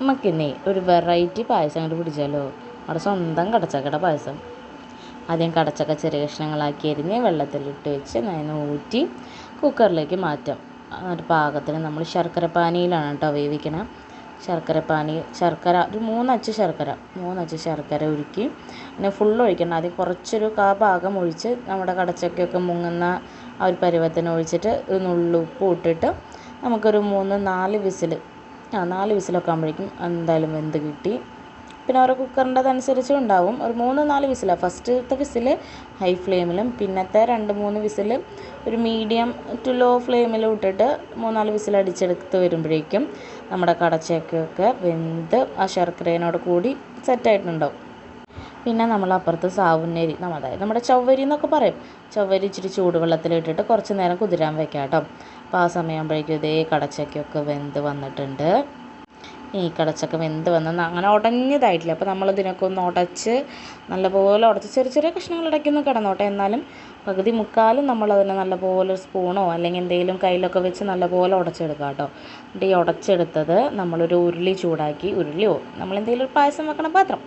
നമുക്കിന്നേ ഒരു വെറൈറ്റി പായസം അങ്ങോട്ട് പിടിച്ചാലോ? നമ്മുടെ സ്വന്തം കടച്ചക്കട പായസം. ആദ്യം കടച്ചക്ക ചെറിയ കഷ്ണങ്ങളാക്കി അരിഞ്ഞ് വെള്ളത്തിലിട്ട് വെച്ച് നന്നായി ഊറ്റി കുക്കറിലേക്ക് മാറ്റാം. എന്നിട്ട് പാകത്തിന് നമ്മൾ ശർക്കര പാനിയിലാണ് കേട്ടോ വേവിക്കണം. ശർക്കര പാനി ശർക്കര ഒരു മൂന്നച്ച് ശർക്കര മൂന്നച്ച് ശർക്കര ഉരുക്കി പിന്നെ ഫുൾ ഒഴിക്കണം. ആദ്യം കുറച്ചൊരു കാ ഭാഗം ഒഴിച്ച് നമ്മുടെ കടച്ചക്കയൊക്കെ മുങ്ങുന്ന ആ ഒരു പരുവത്തിന് ഒഴിച്ചിട്ട് ഒരു നുള്ളു ഉപ്പ് ഇട്ടിട്ട് നമുക്കൊരു മൂന്ന് നാല് വിസിൽ ആ നാല് വിസിലൊക്കെ ആകുമ്പോഴേക്കും എന്തായാലും വെന്ത് കിട്ടി. പിന്നെ ഓരോ കുക്കറിന്റെ അതനുസരിച്ചും ഉണ്ടാവും. ഒരു മൂന്ന് നാല് വിസിലാണ് ഫസ്റ്റത്തെ വിസിൽ ഹൈ ഫ്ലെയിമിലും പിന്നത്തെ രണ്ട് മൂന്ന് വിസിൽ ഒരു മീഡിയം ടു ലോ ഫ്ലെയിമിലും ഇട്ടിട്ട് മൂന്നാൽ വിസിൽ അടിച്ചെടുത്ത് വരുമ്പോഴേക്കും നമ്മുടെ കടച്ചക്കൊക്കെ വെന്ത് ആ ശർക്കരേനോട് കൂടി സെറ്റായിട്ടുണ്ടാവും പിന്നെ നമ്മൾ അപ്പുറത്ത് സാവുന്നരി അതായത് നമ്മുടെ ചവ്വരി എന്നൊക്കെ പറയും. ചവ്വരി ഇച്ചിരി ചൂടുവെള്ളത്തിലിട്ടിട്ട് കുറച്ച് നേരം കുതിരാൻ വെക്കാം കേട്ടോ അപ്പോൾ ആ സമയമാകുമ്പോഴേക്കും ഇതേ കടച്ചക്കൊക്കെ വെന്ത് വന്നിട്ടുണ്ട്. ഈ കടച്ചക്ക വെന്ത് വന്ന് അങ്ങനെ ഉടഞ്ഞതായിട്ടില്ല. അപ്പോൾ നമ്മളിതിനൊക്കെ ഒന്ന് ഉടച്ച് നല്ലപോലെ ഉടച്ച് ചെറിയ ചെറിയ കഷ്ണങ്ങൾ ഒന്ന് കിടന്നോട്ടെ. എന്നാലും പകുതി മുക്കാലും നമ്മളതിനെ നല്ലപോലെ സ്പൂണോ അല്ലെങ്കിൽ എന്തെങ്കിലും കയ്യിലൊക്കെ വെച്ച് നല്ലപോലെ ഉടച്ചെടുക്കുക കേട്ടോ. എന്നിട്ട് ഈ ഉടച്ചെടുത്തത് നമ്മളൊരു ഉരുളി ചൂടാക്കി ഉരുളിയോ നമ്മളെന്തെങ്കിലും ഒരു പായസം വെക്കണ പാത്രം.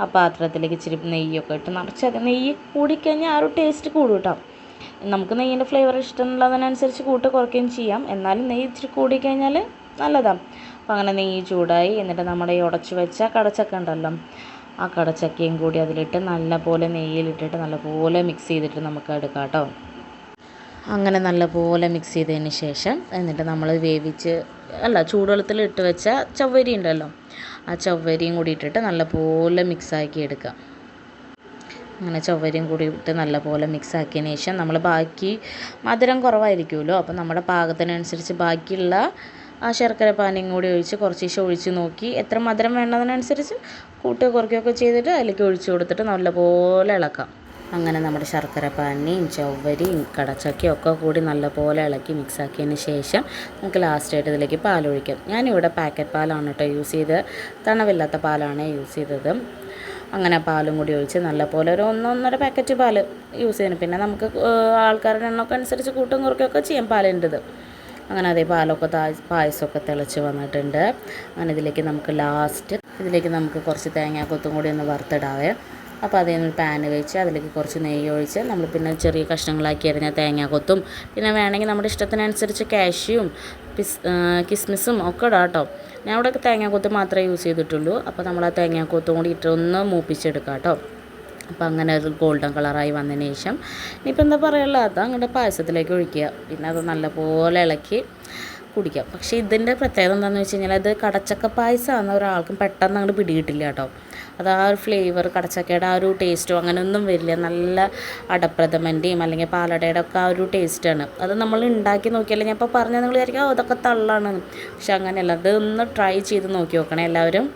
ആ പാത്രത്തിലേക്ക് ഇച്ചിരി നെയ്യൊക്കെ ഇട്ട് നിറച്ച് നെയ്യ് കൂടിക്കഴിഞ്ഞാൽ ആ ഒരു ടേസ്റ്റ് കൂടും കേട്ടോ. നമുക്ക് നെയ്യിന്റെ ഫ്ലേവർ ഇഷ്ടമുള്ളതിനനുസരിച്ച് കൂട്ട് കുറയ്ക്കുകയും ചെയ്യാം. എന്നാലും നെയ്യ് ഇച്ചിരി കൂടിക്കഴിഞ്ഞാൽ നല്ലതാണ്. അപ്പം അങ്ങനെ നെയ്യ് ചൂടായി എന്നിട്ട് നമ്മുടെ ഈ ഉടച്ചു വെച്ച കടച്ചക്ക ഉണ്ടല്ലോ ആ കടച്ചക്കയും കൂടി അതിലിട്ട് നല്ലപോലെ നെയ്യിലിട്ടിട്ട് നല്ലപോലെ മിക്സ് ചെയ്തിട്ട് നമുക്ക് എടുക്കാം കേട്ടോ. അങ്ങനെ നല്ലപോലെ മിക്സ് ചെയ്തതിന് ശേഷം എന്നിട്ട് നമ്മൾ വേവിച്ച് അല്ല ചൂടുവെള്ളത്തിൽ ഇട്ട് വെച്ച ചവ്വരി ഉണ്ടല്ലോ ആ ചവ്വരിയും കൂടി ഇട്ടിട്ട് നല്ലപോലെ മിക്സാക്കി എടുക്കാം. അങ്ങനെ ചവ്വരിയും കൂടി ഇട്ട് നല്ലപോലെ മിക്സ് ആക്കിയതിന് ശേഷം നമ്മൾ ബാക്കി മധുരം കുറവായിരിക്കുമല്ലോ. അപ്പോൾ നമ്മുടെ പാകത്തിനനുസരിച്ച് ബാക്കിയുള്ള ആ ശർക്കര പാനിയും കൂടി ഒഴിച്ച് കുറച്ച് ഒഴിച്ച് നോക്കി എത്ര മധുരം വേണ്ടതിനനുസരിച്ച് കൂട്ടുകയോ കുറയ്ക്കുകയൊക്കെ ചെയ്തിട്ട് അതിലേക്ക് ഒഴിച്ച് കൊടുത്തിട്ട് നല്ലപോലെ ഇളക്കാം. അങ്ങനെ നമ്മുടെ ശർക്കര പാനിയും ചവ്വരിയും കടച്ചക്കയും ഒക്കെ കൂടി നല്ലപോലെ ഇളക്കി മിക്സ് ആക്കിയതിന് ശേഷം നമുക്ക് ലാസ്റ്റായിട്ട് ഇതിലേക്ക് പാലൊഴിക്കാം. ഞാനിവിടെ പാക്കറ്റ് പാലാണ് കേട്ടോ യൂസ് ചെയ്ത് തണവില്ലാത്ത പാലാണ് യൂസ് ചെയ്തത്. അങ്ങനെ പാലും കൂടി ഒഴിച്ച് നല്ലപോലെ ഒരു ഒന്നൊന്നര പാക്കറ്റ് പാൽ യൂസ് ചെയ്യണം പിന്നെ നമുക്ക് ആൾക്കാരുടെ എണ്ണമൊക്കെ അനുസരിച്ച് കൂട്ടും കുറയ്ക്കുകയൊക്കെ ചെയ്യാം പാലിന്റെത്. അങ്ങനെ അതേ പാലൊക്കെ പായസമൊക്കെ തിളച്ച് വന്നിട്ടുണ്ട്. അങ്ങനെ ഇതിലേക്ക് നമുക്ക് ലാസ്റ്റ് ഇതിലേക്ക് നമുക്ക് കുറച്ച് തേങ്ങാക്കൊത്തും കൂടി ഒന്ന് വറുത്തിടാവേ. അപ്പോൾ അതിൽ നിന്ന് പാന് വെച്ച് അതിലേക്ക് കുറച്ച് നെയ്യ് ഒഴിച്ച് നമ്മൾ പിന്നെ ചെറിയ കഷ്ണങ്ങളാക്കി അരിഞ്ഞ കൊത്തും. പിന്നെ വേണമെങ്കിൽ നമ്മുടെ ഇഷ്ടത്തിനനുസരിച്ച് കാഷ്യും പിസ് കിസ്മിസും ഒക്കെ ഇടാം കേട്ടോ. ഞാൻ ഇവിടെ തേങ്ങാക്കൊത്ത് മാത്രമേ യൂസ് ചെയ്തിട്ടുള്ളൂ. അപ്പോൾ നമ്മൾ ആ തേങ്ങാക്കൊത്തും കൂടി ഇട്ടൊന്ന് മൂപ്പിച്ചെടുക്കാം കേട്ടോ. അപ്പോൾ അങ്ങനെ അത് ഗോൾഡൻ കളറായി വന്നതിന് ശേഷം ഇനിയിപ്പോൾ എന്താ പറയുള്ളത് അത് അങ്ങോട്ട് പായസത്തിലേക്ക് ഒഴിക്കുക. പിന്നെ അത് നല്ലപോലെ ഇളക്കി കുടിക്കാം പക്ഷേ ഇതിന്റെ പ്രത്യേകത എന്താണെന്ന് വെച്ച് കഴിഞ്ഞാൽ അത് കടച്ചക്ക പായസമാണ്. ഒരാൾക്കും പെട്ടെന്ന് അങ്ങോട്ട് പിടികിട്ടില്ല കേട്ടോ. അത് ആ ഒരു ഫ്ലേവർ കടച്ചക്കയുടെ ആ ഒരു ടേസ്റ്റോ അങ്ങനെയൊന്നും വരില്ല. നല്ല അടപ്രഥമന്റെയും അല്ലെങ്കിൽ പാലടയുടെ ഒക്കെ ആ ഒരു ടേസ്റ്റാണ് അത് നമ്മൾ ഉണ്ടാക്കി നോക്കിയാൽ ഞാൻ ഇപ്പോൾ പറഞ്ഞാൽ നിങ്ങൾ വിചാരിക്കും അതൊക്കെ തള്ളാണ്. പക്ഷെ അങ്ങനെയല്ല അത് ഒന്ന് ട്രൈ ചെയ്ത് നോക്കി നോക്കണേ എല്ലാവരും.